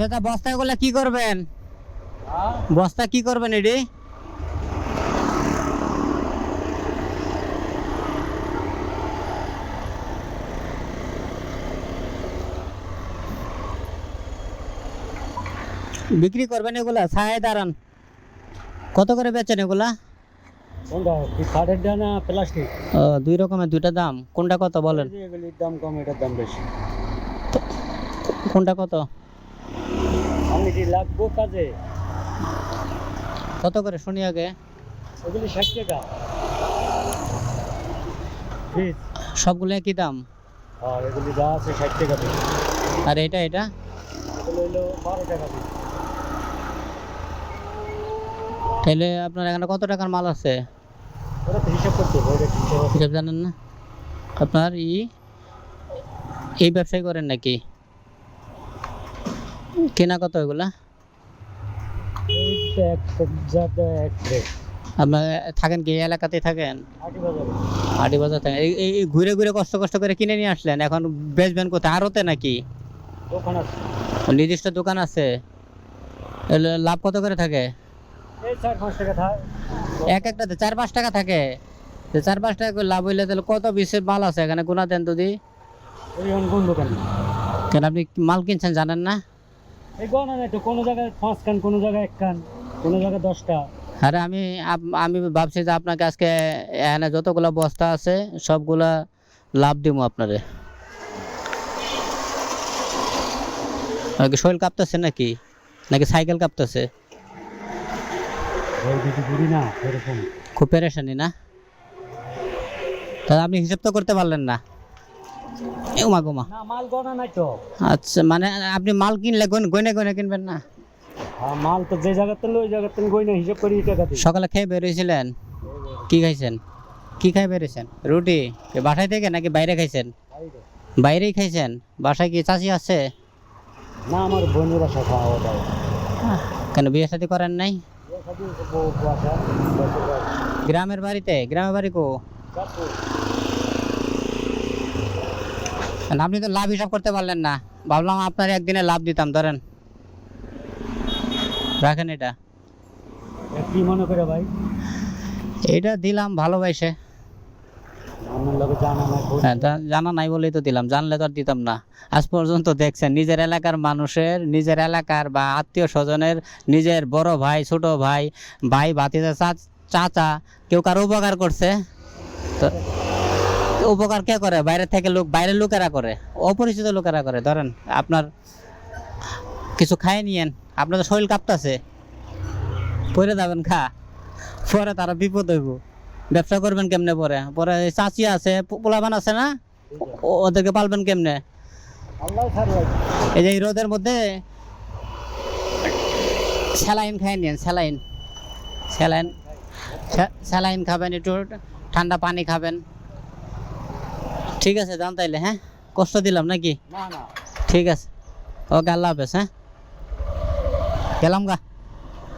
চাচা বস্তাগুলো কি করবেন? বস্তা কি করবেন এটি বিক্রি করবেন এগুলা? ছায় দাঁড়ান। কত করে বেচেন এগুলা? প্লাস্টিক? দুই রকমের দুইটা দাম। কোনটা কত বলেন? কম এটার দাম বেশি। কোনটা কত? লাগবো কাজে? কত করে শুনি আগে? এগুলি ষাট টাকা। সবগুলো দাম? আর এগুলি যা আছে ষাট টাকা পিস। আর এটা এটা? এগুলো হইল বারো টাকা পিস। তাহলে আপনার এখানে কত টাকার মাল আছে? ওরা তো হিসাব করতে হবে আছে। হিসাব জানেন না? আপনার ই এই ব্যবসায় করেন নাকি? কেনা কত এগুলা? আপনার থাকেন কি এই এলাকাতেই থাকেন? আটি বাজারে থাকেন এই ঘুরে ঘুরে কষ্ট কষ্ট করে কিনে নিয়ে আসলেন? এখন বেচবেন কোথায়? আরতে নাকি? নির্দিষ্ট দোকান আছে? লাভ কত করে থাকে? এক একটাতে চার পাঁচ টাকা থাকে? চার পাঁচ টাকা করে লাভ হইলে তাহলে কত বিশের মাল আছে? এখানে গুণা দেন দোকান? কেন আপনি মাল কিনছেন জানেন না? এই গণনা নাই তো কোনো জায়গায় পাঁচ কান কোনো জায়গায় এক কান কোনো জায়গায় দশটা। আরে আমি আমি ভাবছি যে আপনাকে আজকে এখানে যতগুলো বস্তা আছে সবগুলা লাভ দিব আপনারে। নাকি শরীর কাঁপতেছে নাকি? নাকি সাইকেল কাঁপতেছে? খুব পেরেশানি না? তাহলে আপনি হিসেব তো করতে পারলেন না। উমা গোমা মাল গণা নাই তো। আচ্ছা মানে আপনি মাল কিনলে গনে গনে গনে কিনবেন না? হ্যাঁ মাল তো যে জায়গাতে লো ওই জায়গাতে গই হিসাব করি টাকা সকালে খেয়ে বেরিয়েছিলেন? কি খাইছেন? কি খাই বেরিয়েছেন? রুটি? বাসায় থেকে নাকি বাইরে খাইছেন? বাইরেই খাইছেন? বাসায় কি চাষি আছে? না আমার বোনের বাসা খাওয়া দাওয়া। কেন বিয়ে শাদী করেন নাই। গ্রামের বাড়িতে? গ্রামের বাড়ি কো? আপনি তো লাভ হিসাব করতে পারলেন না। ভাবলাম আপনার একদিনে লাভ দিতাম ধরেন। রাখেন এটা। কি মনে করে ভাই? এটা দিলাম ভালোবাসে। জানা নাই খোঁজ হ্যাঁ জানা নাই বলেই তো দিলাম জানলে তো আর দিতাম না। আজ পর্যন্ত দেখছেন নিজের এলাকার মানুষের নিজের এলাকার বা আত্মীয় স্বজনের নিজের বড় ভাই ছোট ভাই ভাই ভাতিজা চাচা কেউ কারও উপকার করছে। তো উপকার কে করে? বাইরে থেকে লোক বাইরের লোকেরা করে। অপরিচিত লোকেরা করে। ধরেন আপনার কিছু খাই নিয়েন আপনার তো শরীর কাঁপতাছে। পরে যাবেন খা। পরে তারা বিপদ হইব। ব্যবসা করবেন কেমনে পরে? পরে চাচি আছে পো- পোলাপান আছে না? ওদেরকে পালবেন কেমনে? এই যে রোদের মধ্যে স্যালাইন খাই নিন স্যালাইন। স্যালাইন স্যা- স্যালাইন খাবেন একটু ঠান্ডা পানি খাবেন। ঠিক আছে যান তাইলে হ্যাঁ? কষ্ট দিলাম নাকি? ঠিক আছে। ওকে আল্লাহ হাফেজ হ্যাঁ? গেলাম গা।